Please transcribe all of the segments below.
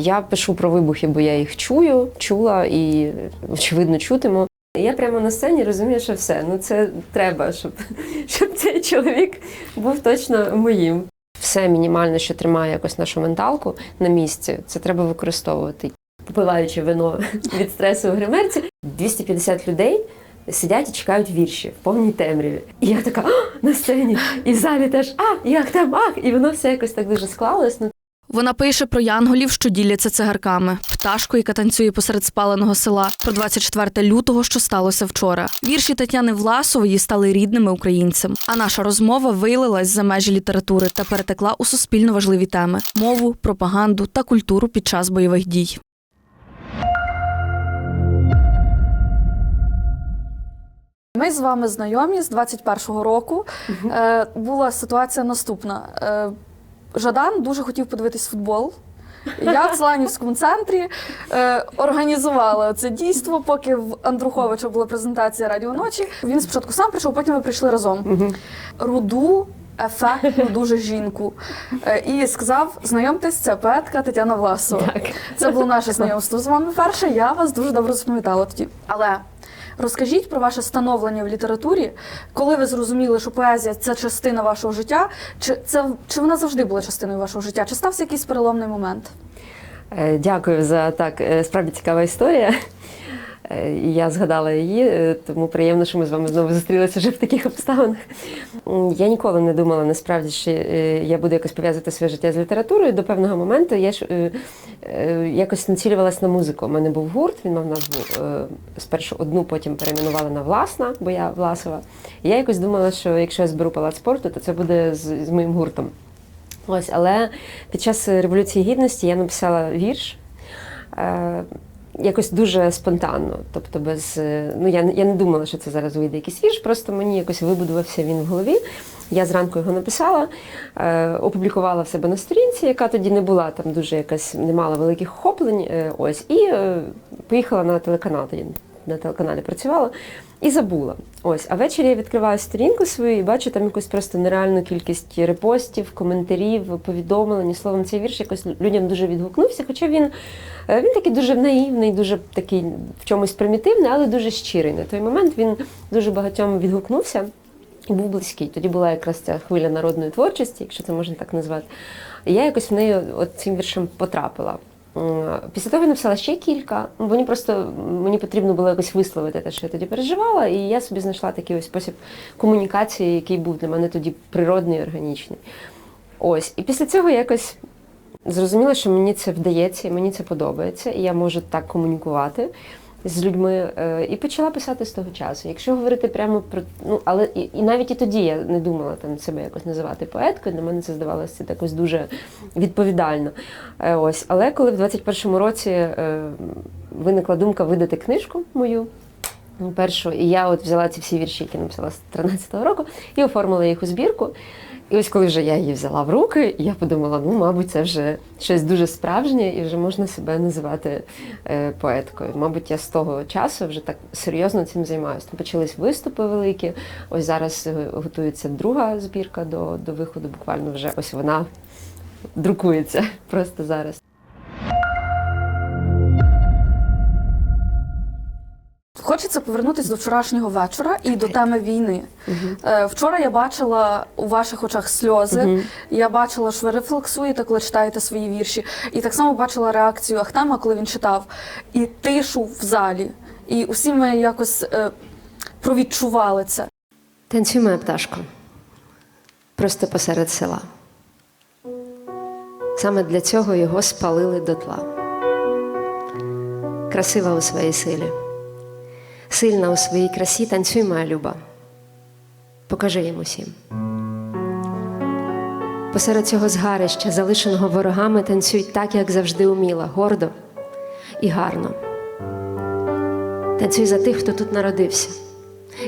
Я пишу про вибухи, бо я їх чую, чула і очевидно чутиму. Я прямо на сцені розумію, що все. Ну це треба, щоб, щоб цей чоловік був точно моїм. Все мінімальне, що тримає якось нашу менталку на місці, це треба використовувати. Попиваючи вино від стресу у гримерці, 250 людей сидять і чекають вірші в повній темряві. І я така «А, на сцені, і в залі теж а, як там, ах, і воно все якось так дуже склалось. Вона пише про янголів, що діляться цигарками, пташку, яка танцює посеред спаленого села, про 24 лютого, що сталося вчора. Вірші Тетяни Власової стали рідними українцям. А наша розмова вилилась за межі літератури та перетекла у суспільно важливі теми: мову, пропаганду та культуру під час бойових дій. Ми з вами знайомі з 21-го року. Е, була ситуація наступна. Е, Жадан дуже хотів подивитись футбол. Я в Сланівському центрі е, організувала це дійство, поки в Андруховича була презентація Радіо ночі. Він спочатку сам прийшов, потім ми прийшли разом. Руду, ефектну дуже жінку. Е, і сказав: знайомтесь, це поетка Тетяна Власова. Так. Це було наше знайомство з вами перше. Я вас дуже добре запам'ятала тоді. Але розкажіть про ваше становлення в літературі, коли ви зрозуміли, що поезія це частина вашого життя, чи це чи вона завжди була частиною вашого життя? Чи стався якийсь переломний момент? Е, Дякую за так е, справді цікава історія. Е, і Я згадала її, е, тому приємно, що ми з вами знову зустрілися вже в таких обставинах. Я ніколи не думала насправді, що е, я буду якось пов'язувати своє життя з літературою. До певного моменту я ж якось націлювалась на музику. У мене був гурт, він мав назву спершу одну, потім перейменували на власна, бо я Власова. Я якось думала, що якщо я зберу палац спорту, то це буде з, з моїм гуртом. Ось, але під час Революції Гідності я написала вірш. Якось дуже спонтанно, тобто без е, ну я, я не думала, що це зараз вийде якийсь вірш, просто мені якось вибудувався він в голові. Я зранку його написала, е, опублікувала в себе на сторінці, яка тоді не була там дуже якась, не мала великих охоплень. Е, ось, і поїхала на телеканал тоді. На телеканалі працювала і забула. Ось, а ввечері я відкриваю сторінку свою і бачу там якусь просто нереальну кількість репостів, коментарів, повідомлень. Словом, цей вірш якось людям дуже відгукнувся. Хоча він, е, він такий дуже наївний, дуже такий в чомусь примітивний, але дуже щирий. На той момент він дуже багатьом відгукнувся і був близький. Тоді була якраз ця хвиля народної творчості, якщо це можна так назвати. І я якось в неї от цим віршем потрапила. М, Після того я написала ще кілька. Мені просто мені потрібно було якось висловити те, що я тоді переживала, і я собі знайшла такий ось спосіб комунікації, який був для мене тоді природний органічний. Ось. І після цього я якось зрозуміла, що мені це вдається, і мені це подобається, і я можу так комунікувати з людьми. е, І почала писати з того часу. Якщо говорити прямо про ну, але і, і навіть і тоді я не думала там себе якось називати поеткою. Для мене це здавалося якось дуже відповідально. Е, Ось, але коли в 21-му році е, виникла думка видати книжку мою. Першу, і я от взяла ці всі вірші, які написала з 13-го року, і оформила їх у збірку. І ось коли вже я її взяла в руки, я подумала, ну, мабуть, це вже щось дуже справжнє, і вже можна себе називати е, поеткою. Мабуть, я з того часу вже так серйозно цим займаюся. Там почались виступи великі. Ось зараз е, готується друга збірка до, до виходу. Буквально вже ось вона друкується просто зараз. Хочеться повернутися до вчорашнього вечора і до теми війни. Е, Вчора я бачила у ваших очах сльози. Я бачила, що ви рефлексуєте, коли читаєте свої вірші. І так само бачила реакцію Ахтема, коли він читав, і тишу в залі. І усі ми якось е, провідчували це. Танцюй, моя пташко, просто посеред села. Саме для цього його спалили дотла. Красива у своїй силі, сильна у своїй красі, танцюй, моя люба. Покажи їм усім. Посеред цього згарища, залишеного ворогами, танцюй так, як завжди уміла, гордо і гарно. Танцюй за тих, хто тут народився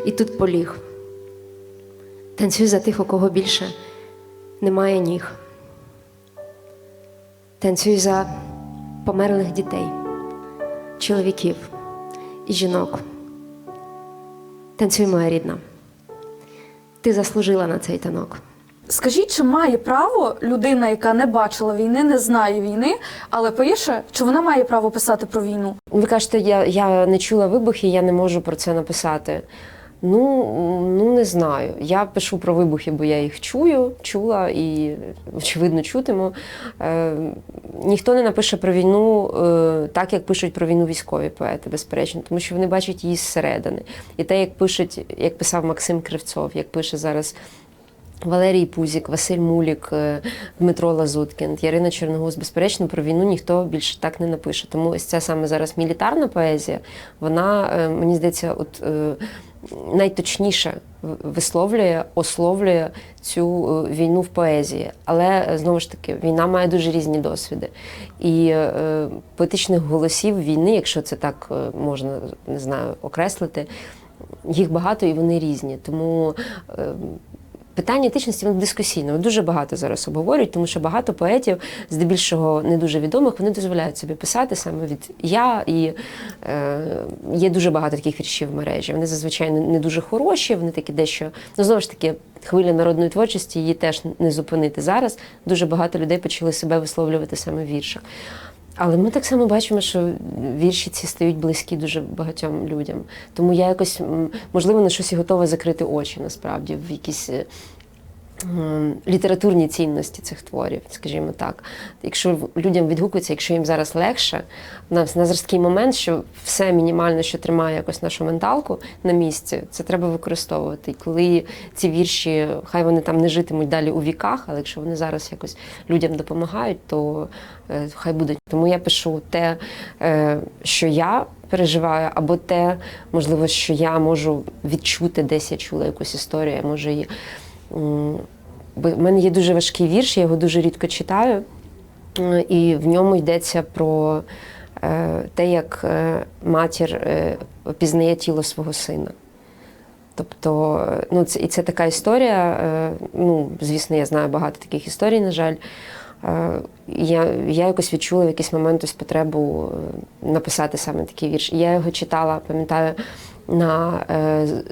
і тут поліг. Танцюй за тих, у кого більше немає ніг. Танцюй за померлих дітей, чоловіків і жінок. Танцюй, моя рідна. Ти заслужила на цей танок. Скажіть, чи має право людина, яка не бачила війни, не знає війни, але пише, чи вона має право писати про війну? Ви кажете, я, я не чула вибухи, я не можу про це написати. Ну, ну не знаю. Я пишу про вибухи, бо я їх чую, чула і очевидно чутиму. Е, ніхто не напише про війну е, так, як пишуть про війну військові поети, безперечно, тому що вони бачать її зсередини. І те, як пишуть, як писав Максим Кривцов, як пише зараз Валерій Пузік, Василь Мулік, е, Дмитро Лазуткін, Ярина Чорногуз. Безперечно, про війну ніхто більше так не напише. Тому ось ця саме зараз мілітарна поезія, вона, е, мені здається, от е, найточніше висловлює, ословлює цю е, війну в поезії. Але е, знову ж таки, війна має дуже різні досвіди. І е, поетичних голосів війни, якщо це так е, можна не знаю, окреслити, їх багато і вони різні. Тому е, питання етичності воно дискусійне. Дуже багато зараз обговорюють, тому що багато поетів, здебільшого не дуже відомих, вони дозволяють собі писати саме від я. І е, є дуже багато таких віршів в мережі. Вони зазвичай не, дуже хороші, вони такі дещо. Ну, знову ж таки, хвиля народної творчості її теж не зупинити зараз. Дуже багато людей почали себе висловлювати саме в віршах. Але ми так само бачимо, що вірші ці стають близькі дуже багатьом людям. Тому я якось, можливо, на щось і готова закрити очі насправді в якісь. Е, м, Літературні цінності цих творів, скажімо так. Якщо людям відгукується, якщо їм зараз легше, на, на зразкий момент, що все мінімально, що тримає якось нашу менталку на місці, це треба використовувати. І коли ці вірші, хай вони там не житимуть далі у віках, але якщо вони зараз якось людям допомагають, то е, хай будуть. Тому я пишу те, е, що я переживаю, або те, можливо, що я можу відчути, десь я чула якусь історію, я можу її. В мене є дуже важкий вірш, я його дуже рідко читаю, Е, і в ньому йдеться про е, те, як е, матір е, пізнає тіло свого сина. Тобто, ну, це, і це така історія. Ну, звісно, я знаю багато таких історій, на жаль. Я, я якось відчула в якийсь момент ось потребу написати саме такий вірш. Я його читала, пам'ятаю, на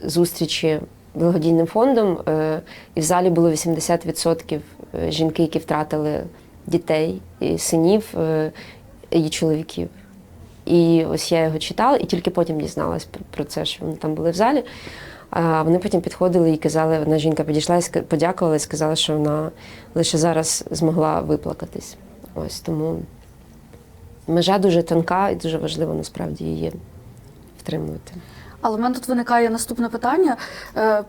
зустрічі благодійним фондом, е, і в залі було 80% жінки, які втратили дітей, і синів е, і чоловіків. І ось я його читала, і тільки потім дізналась про це, що вони там були в залі. А вони потім підходили і казали, одна жінка підійшла і подякувала і сказала, що вона лише зараз змогла виплакатись. Ось тому межа дуже тонка і дуже важливо насправді її втримувати. Але в мене тут виникає наступне питання. Е,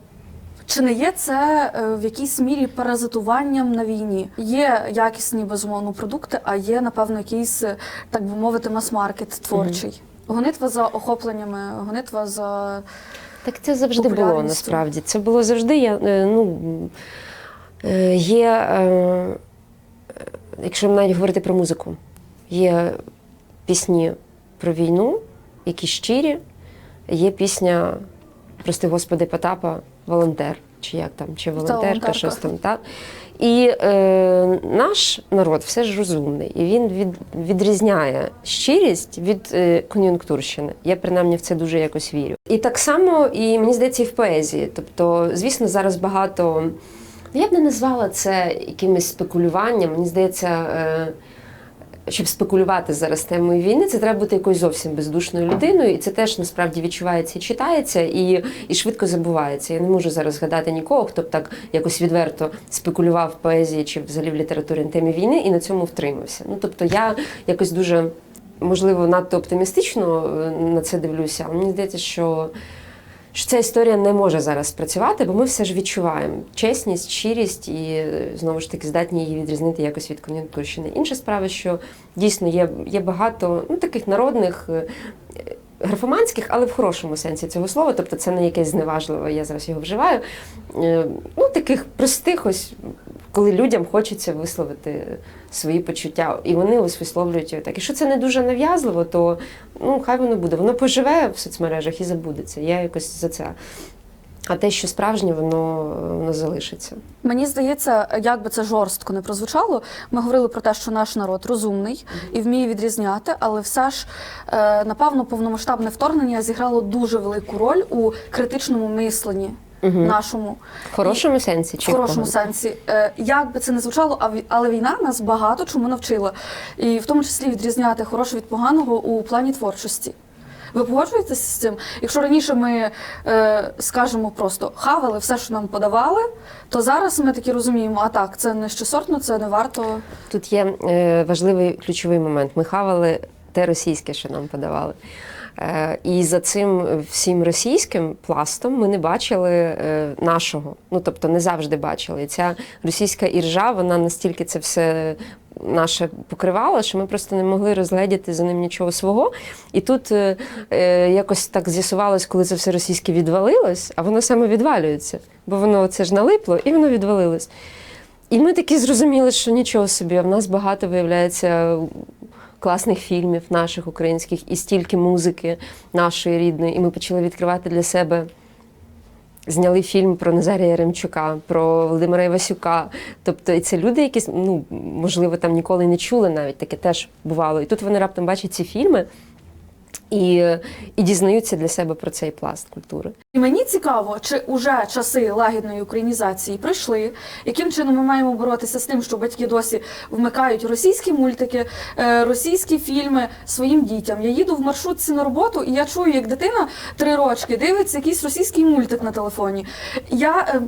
Чи не є це е, в якійсь мірі паразитуванням на війні? Є якісні безумовно продукти, а є, напевно, якийсь, е, так би мовити, мас-маркет творчий. Гонитва за охопленнями, гонитва за Так це завжди було насправді. Це було завжди. Я, ну, є, е, якщо навіть говорити про музику, є пісні про війну, які щирі, є пісня, прости Господи, Потапа, волонтер. Чи як там, чи волонтерка, щось там, так? І е, наш народ все ж розумний, і він від, відрізняє щирість від е, кон'юнктурщини. Я принаймні в це дуже якось вірю. І так само, і мені здається, і в поезії. Тобто, звісно, зараз багато. Я б не назвала це якимось спекулюванням. Мені здається, е, щоб спекулювати зараз темою війни, це треба бути якоюсь зовсім бездушною людиною, і це теж насправді відчувається і читається, і, і швидко забувається. Я не можу зараз згадати нікого, хто б так якось відверто спекулював в поезії чи взагалі в літературі на темі війни і на цьому втримався. Ну тобто я якось дуже можливо надто оптимістично е, на це дивлюся, але мені здається, що. Що ця історія не може зараз спрацювати, бо ми все ж відчуваємо чесність, щирість і е, знову ж таки здатні її відрізнити якось від кон'юнктурщини. Інша справа, що дійсно є, є багато ну, таких народних. е, Графоманських, але в хорошому сенсі цього слова, тобто це не якесь зневажливе, я зараз його вживаю. Е, Ну, таких простих, ось коли людям хочеться висловити свої почуття, і вони ось висловлюють його так. Якщо це не дуже нав'язливо, то ну хай воно буде. Воно поживе в соцмережах і забудеться. Я якось за це. А те, що справжнє, воно, воно залишиться. Мені здається, як би це жорстко не прозвучало. Ми говорили про те, що наш народ розумний і вміє відрізняти, але все ж, е, напевно, повномасштабне вторгнення зіграло дуже велику роль у критичному мисленні Мгм. нашому. В хорошому сенсі чи В хорошому поганому? сенсі. Е, Як би це не звучало, але війна нас багато чому навчила. І в тому числі відрізняти хороше від поганого у плані творчості. Ви погоджуєтесь з цим? Якщо раніше ми е, скажемо просто хавали все, що нам подавали, то зараз ми таки розуміємо, а так, це нещосортно, це не варто. Тут є е, важливий ключовий момент. Ми хавали те російське, що нам подавали. Е, і за цим всім російським пластом ми не бачили е, нашого. Ну тобто не завжди бачили. І ця російська іржа, вона настільки це все наше покривала, що ми просто не могли розгледіти за ним нічого свого. І тут е, е, якось так з'ясувалось, коли це все російське відвалилось, а воно саме відвалюється, бо воно це ж налипло і воно відвалилось. І ми такі зрозуміли, що нічого собі, а в нас багато виявляється класних фільмів наших українських і стільки музики нашої рідної. І ми почали відкривати для себе. Зняли фільм про Назарія Яремчука, про Володимира Івасюка. Тобто, і це люди, які ну, можливо там ніколи не чули навіть таке теж бувало. І тут вони раптом бачать ці фільми і, і дізнаються для себе про цей пласт культури. І мені цікаво, чи уже часи лагідної українізації прийшли, яким чином ми маємо боротися з тим, що батьки досі вмикають російські мультики, е, російські фільми своїм дітям. Я їду в маршрутці на роботу, і я чую, як дитина три рочки дивиться якийсь російський мультик на телефоні. Я е,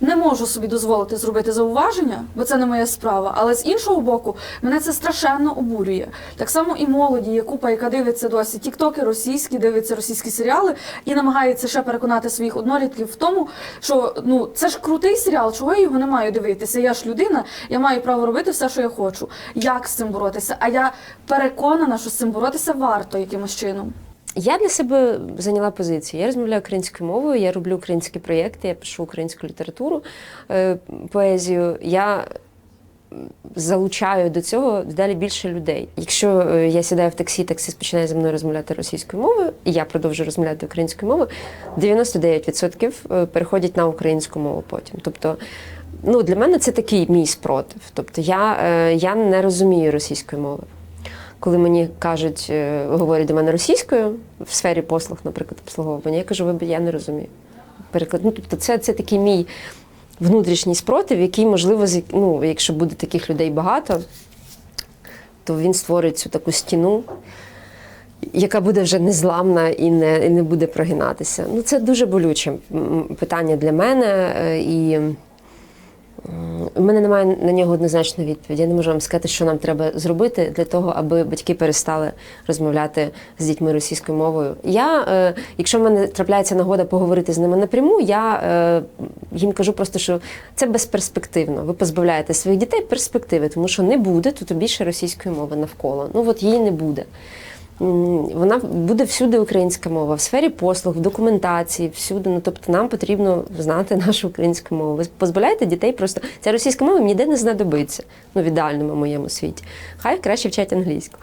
не можу собі дозволити зробити зауваження, бо це не моя справа. Але з іншого боку, мене це страшенно обурює. Так само і молоді, є купа, яка дивиться досі тіктоки російські, дивиться російські серіали і намагається ще переконати своїх однолітків в тому, що ну це ж крутий серіал, чого я його не маю дивитися. Я ж людина, я маю право робити все, що я хочу. Як з цим боротися? А я переконана, що з цим боротися варто якимось чином. Я для себе зайняла позицію. Я розмовляю українською мовою, я роблю українські проєкти, я пишу українську літературу, е, поезію. Я залучаю до цього дедалі більше людей. Якщо е, я сідаю в таксі, таксист починає зі мною розмовляти російською мовою, і я продовжую розмовляти українською мовою, 99% е, переходять на українську мову потім. Тобто, ну для мене це такий мій спротив. Тобто я, я не розумію російської мови. Коли мені кажуть, говорять до мене російською в сфері послуг, наприклад, обслуговування, я кажу, вибач, я не розумію. Переклад. Ну, тобто, це, це такий мій внутрішній спротив, який, можливо, ну, якщо буде таких людей багато, то він створить цю таку стіну, яка буде вже незламна і не, і не буде прогинатися. Ну, це дуже болюче питання для мене. е, І у мене немає на нього однозначної відповіді. Я не можу вам сказати, що нам треба зробити для того, аби батьки перестали розмовляти з дітьми російською мовою. Я, е, якщо в мене трапляється нагода поговорити з ними напряму, я е, їм кажу просто, що це безперспективно. Ви позбавляєте своїх дітей перспективи, тому що не буде тут більше російської мови навколо. Ну от її не буде. Вона буде всюди українська мова, в сфері послуг, в документації, всюди. Ну тобто нам потрібно знати нашу українську мову. Ви позбавляєте дітей просто ця російська мова ніде не знадобиться. Ну, в ідеальному моєму світі. Хай краще вчать англійську.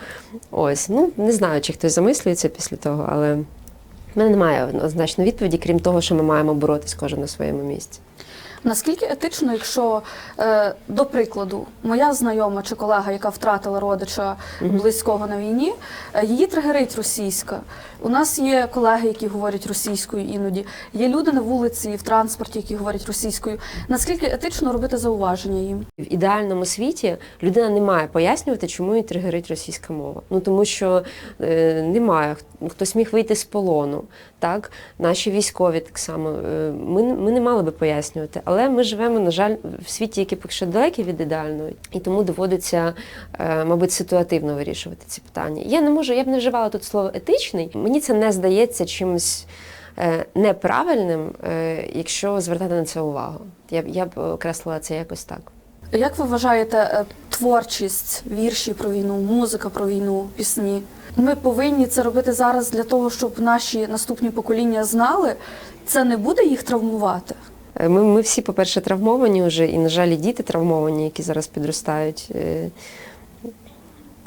Ось, ну не знаю, чи хтось замислюється після того, але в мене немає однозначної відповіді, крім того, що ми маємо боротись кожен на своєму місці. Наскільки етично, якщо, е, до прикладу, моя знайома чи колега, яка втратила родича близького на війні, е, її тригерить російська. У нас є колеги, які говорять російською іноді, є люди на вулиці і в транспорті, які говорять російською. Наскільки етично робити зауваження їм? В ідеальному світі людина не має пояснювати, чому її тригерить російська мова. Ну тому що е, немає хтось міг вийти з полону. Так, наші військові так само. Е, ми, ми не мали би пояснювати, але ми живемо, на жаль, в світі, який поки що далекий від ідеального, і тому доводиться, е, мабуть, ситуативно вирішувати ці питання. Я не можу, я б не вживала тут слово етичний. Мені це не здається чимось. е, Неправильним, якщо звертати на це увагу. Я я б окреслила це якось так. Як ви вважаєте творчість, вірші про війну, музика про війну, пісні? Ми повинні це робити зараз для того, щоб наші наступні покоління знали, це не буде їх травмувати. Е, Ми, ми всі, по-перше, травмовані вже, і, на жаль, і діти травмовані, які зараз підростають.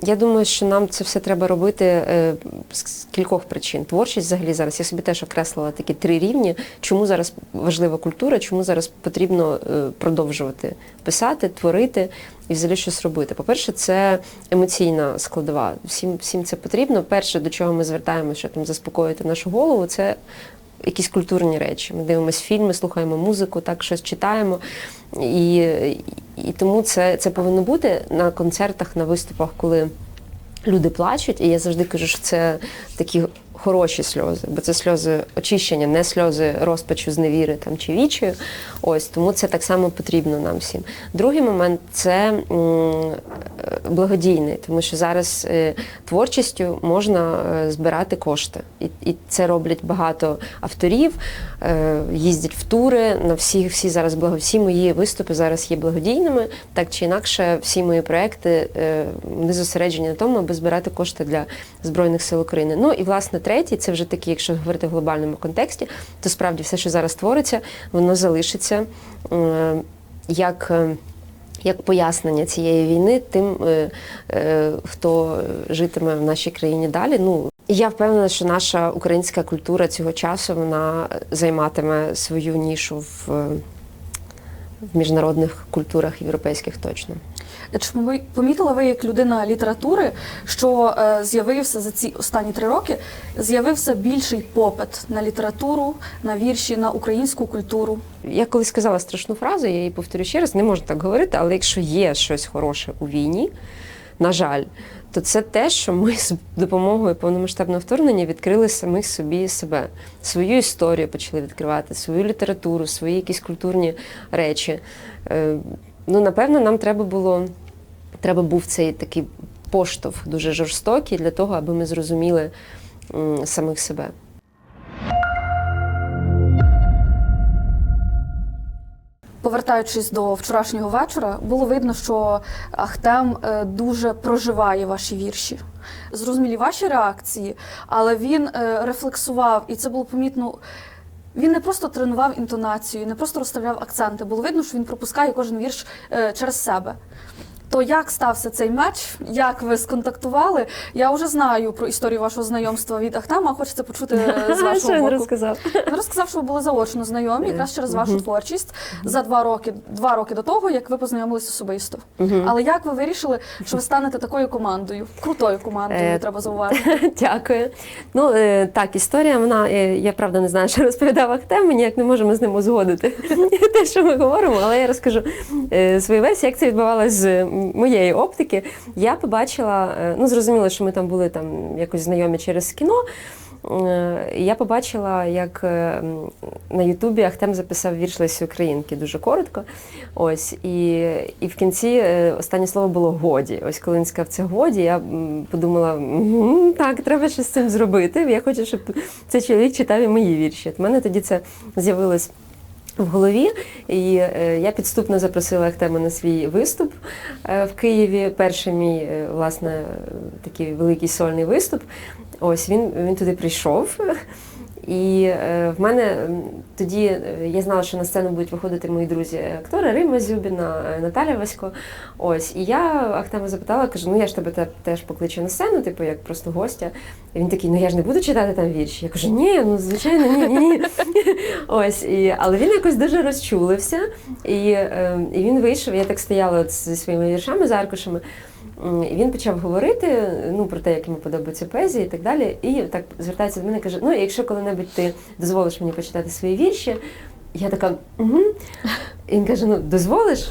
Я думаю, що нам це все треба робити е, з кількох причин. Творчість взагалі зараз. Я собі теж окреслила такі три рівні. Чому зараз важлива культура, чому зараз потрібно е, продовжувати писати, творити і взагалі щось робити. По-перше, це емоційна складова. Всім, всім це потрібно. Перше, до чого ми звертаємося, щоб там заспокоїти нашу голову, це якісь культурні речі. Ми дивимося фільми, слухаємо музику, так щось читаємо. І, і тому це, це повинно бути на концертах, на виступах, коли люди плачуть, і я завжди кажу, що це такі хороші сльози, бо це сльози очищення, не сльози розпачу, зневіри там чи вічою. Ось тому це так само потрібно нам всім. Другий момент це е, благодійний, тому що зараз е, творчістю можна е, збирати кошти, і, це роблять багато авторів, їздять в тури на всі, всі зараз благо, всі мої виступи зараз є благодійними. Так чи інакше, всі мої проекти е, вони зосереджені на тому, аби збирати кошти для збройних сил України. Ну і власне третій, це вже такий, якщо говорити в глобальному контексті, то справді все, що зараз твориться, воно залишиться е, як. е, як пояснення цієї війни тим, е, хто житиме в нашій країні далі. Ну я впевнена, що наша українська культура цього часу вона займатиме свою нішу в, в міжнародних культурах європейських точно. Чи помі- помітила ви як людина літератури, що е, з'явився за ці останні три роки з'явився більший попит на літературу, на вірші, на українську культуру? Я колись сказала страшну фразу, я її повторю ще раз, не можна так говорити, але якщо є щось хороше у війні, на жаль, то це те, що ми з допомогою повномасштабного вторгнення відкрили самих собі себе, свою історію почали відкривати, свою літературу, свої якісь культурні речі. Ну, напевно, нам треба було, треба був цей такий поштовх дуже жорстокий для того, аби ми зрозуміли самих себе. Повертаючись до вчорашнього вечора, було видно, що Ахтем е, дуже проживає ваші вірші. Зрозумілі ваші реакції, але він е, рефлексував, і це було помітно. Він не просто тренував інтонацію, не просто розставляв акценти. Було видно, що він пропускає кожен вірш е, через себе. То як стався цей меч? Як ви сконтактували? Я вже знаю про історію вашого знайомства від Ахтема. Хочеться почути е, з вашого він розказав? Він розказав, що ви були заочно знайомі якраз через вашу творчість за два роки, два роки до того, як ви познайомились особисто. Але як ви вирішили, що ви станете такою командою? Крутою командою, Е, треба зауважити. Дякую. Ну е, так, історія, вона я правда не знаю, що розповідав Ахтем, ми ніяк не можемо з ним узгодити те, що ми говоримо, але я розкажу свою версію, як це відбувалося з моєї оптики. Я побачила, е, ну зрозуміло, що ми там були там якось знайомі через кіно. Е, Я побачила, як е, на Ютубі Ахтем записав вірш Лесі Українки дуже коротко. Ось і, і в кінці останнє слово було годі. Ось коли він сказав це годі, я подумала, «Мгм, так, треба щось з цим зробити. Я хочу, щоб цей чоловік читав і мої вірші. У мене тоді це з'явилось. В голові, і е, я підступно запросила Ахтема на свій виступ е, в Києві. Перший мій е, власне такий великий сольний виступ. Ось він, він туди прийшов. І е, в мене тоді е, я знала, що на сцену будуть виходити мої друзі актори Рима Зюбіна, е, Наталя Васько. Ось, і я Ахтема запитала, кажу, ну я ж тебе теж покличу на сцену, типу, як просто гостя. І він такий, ну я ж не буду читати там вірші. Я кажу, ні, ну звичайно, ні, ні. ні». Ось, і, але він якось дуже розчулився. І, е, і він вийшов, я так стояла зі своїми віршами, з аркушами. Він почав говорити ну, про те, як йому подобається поезія і так далі. І так звертається до мене і каже: ну, якщо коли-небудь ти дозволиш мені почитати свої вірші, я така, угу. І він каже: ну, дозволиш?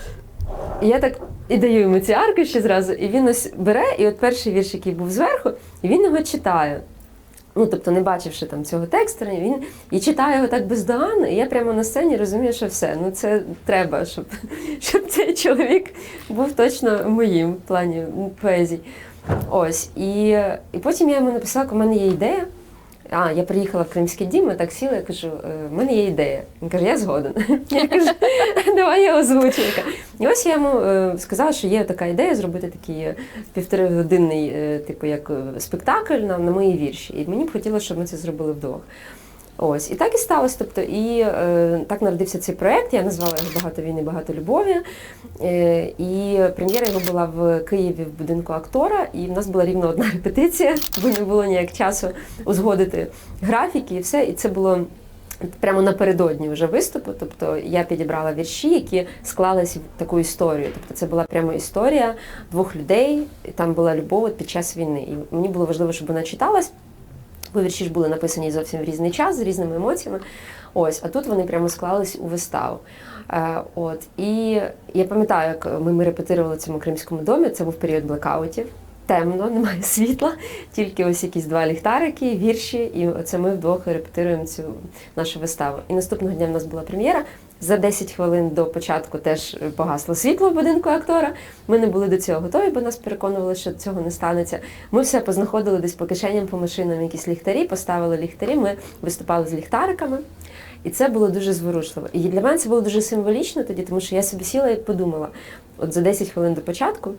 І я так і даю йому ці аркуші зразу, і він ось бере, і от перший вірш, який був зверху, і він його читає. Ну, тобто, не бачивши там цього тексту, він і читає його так бездоганно, і я прямо на сцені розумію, що все, ну це треба, щоб, щоб цей чоловік був точно моїм в плані поезії. Ось. І, і потім я йому написала, у мене є ідея. А, я приїхала в Кримський дім, я так сіла, я кажу, «Е, в мене є ідея. Він каже, я згоден. Я кажу, давай я озвучу. І ось я йому е, сказала, що є така ідея зробити такий півторигодинний, е, типу, як спектакль на, на мої вірші. І мені б хотілося, щоб ми це зробили вдвох. Ось, і так і сталося. Тобто, і е, так народився цей проект. Я назвала його Багато війни, багато любові. Е, і прем'єра його була в Києві в будинку актора, і в нас була рівно одна репетиція, бо не було ніяк часу узгодити графіки і все. І це було. Прямо напередодні вже виступу, тобто я підібрала вірші, які склалися в таку історію. Тобто це була прямо історія двох людей, і там була любов під час війни. І мені було важливо, щоб вона читалась Бо вірші ж були написані зовсім в різний час з різними емоціями. Ось, а тут вони прямо склались у виставу. Е, от і я пам'ятаю, як ми, ми репетирували в цьому кримському домі. Це був період блекаутів. Темно, немає світла, тільки ось якісь два ліхтарики, вірші, і оце ми вдвох репетируємо цю нашу виставу. І наступного дня в нас була прем'єра. За 10 хвилин до початку теж погасло світло в будинку актора. Ми не були до цього готові, бо нас переконували, що цього не станеться. Ми все познаходили десь по кишеням, по машинам якісь ліхтарі, поставили ліхтарі. Ми виступали з ліхтариками. І це було дуже зворушливо. І для мене це було дуже символічно тоді, тому що я собі сіла і подумала: от за 10 хвилин до початку,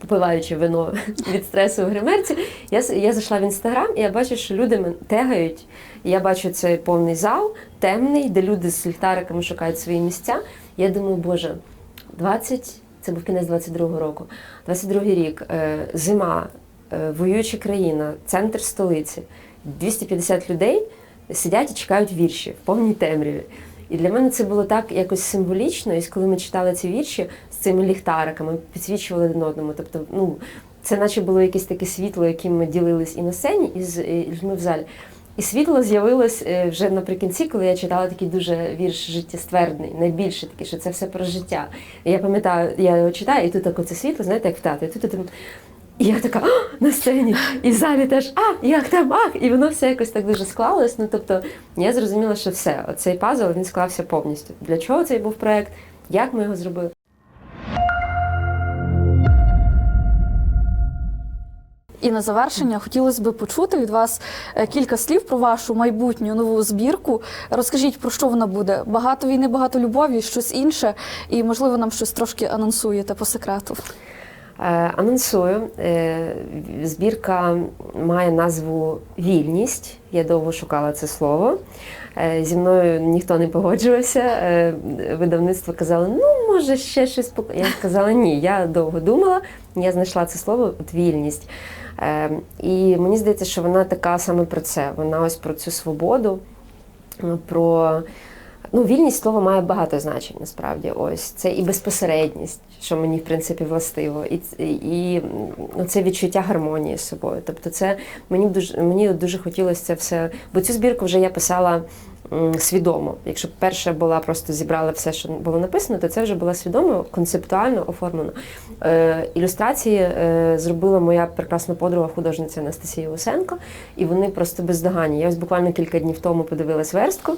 попиваючи вино від стресу в гримерці, я, я зайшла в інстаграм і я бачу, що люди мен- тегають. Я бачу цей повний зал, темний, де люди з ліхтариками шукають свої місця. Я думаю, боже, 20, це був кінець 22-го року, 22-й рік, е, зима, е, воююча країна, центр столиці, 250 людей сидять і чекають вірші в повній темряві. І для мене це було так якось символічно. І коли ми читали ці вірші з цими ліхтариками, підсвічували один одному. Тобто, ну, це наче було якесь таке світло, яким ми ділились і на сцені, і з людьми в залі. І світло з'явилось е, вже наприкінці, коли я читала такий дуже вірш життєствердний, найбільше такий, що це все про життя. І я пам'ятаю, я його читаю, і тут таке це світло, знаєте, як в театрі. Тут, тут, і я така «А, на сцені, і в залі теж а, як там, ах! І воно все якось так дуже склалось. Ну тобто я зрозуміла, що все, оцей пазл він склався повністю. Для чого цей був проект? Як ми його зробили? І на завершення хотілося б почути від вас е, кілька слів про вашу майбутню нову збірку. Розкажіть, про що вона буде? Багато війни, багато любові, щось інше, і можливо нам щось трошки анонсуєте по секрету. Е, Анонсую. Е, Збірка має назву Вільність. Я довго шукала це слово. Зі мною ніхто не погоджувався. Видавництво казало, ну, може, ще щось пок-». Я сказала, ні, я довго думала, я знайшла це слово от вільність. Е, І мені здається, що вона така саме про це. Вона ось про цю свободу, про Ну, вільність слова має багато значень насправді. Ось це і безпосередність, що мені в принципі властиво, і, і ну, це відчуття гармонії з собою. Тобто, це мені дуже мені дуже хотілося це все. Бо цю збірку вже я писала свідомо. Якщо перша була просто зібрала все, що було написано, то це вже було свідомо, концептуально оформлено. Е, ілюстрації е, зробила моя прекрасна подруга, художниця Анастасія Усенко, і вони просто бездоганні. Я ось буквально кілька днів тому подивилась верстку.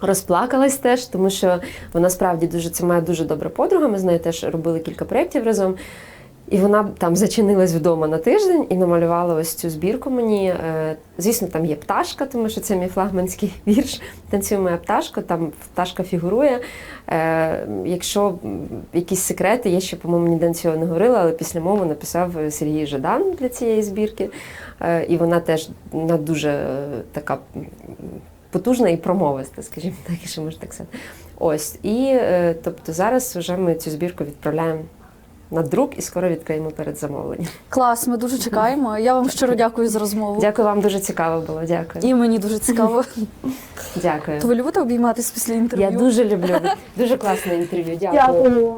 Розплакалась теж, тому що вона справді дуже це моя дуже добра подруга. Ми з нею теж робили кілька проєктів разом. І вона там зачинилась вдома на тиждень і намалювала ось цю збірку мені. Е, Звісно, там є пташка, тому що це мій флагманський вірш. Танцює моя пташка, там пташка фігурує. Е, Якщо якісь секрети, я ще, по-моєму, ніде цього не говорила, але після мову написав Сергій Жадан для цієї збірки. Е, І вона теж вона дуже така потужна і промовиста, скажімо так, якщо можна так сказати. Ось. І тобто зараз вже ми цю збірку відправляємо на друк і скоро відкриємо перед замовленням. Клас, ми дуже чекаємо. Я вам щиро дякую за розмову. Дякую вам, дуже цікаво було. Дякую. І мені дуже цікаво. Дякую. То ви любите обійматись після інтерв'ю? Я дуже люблю. Дуже класне інтерв'ю. Дякую. Дякую.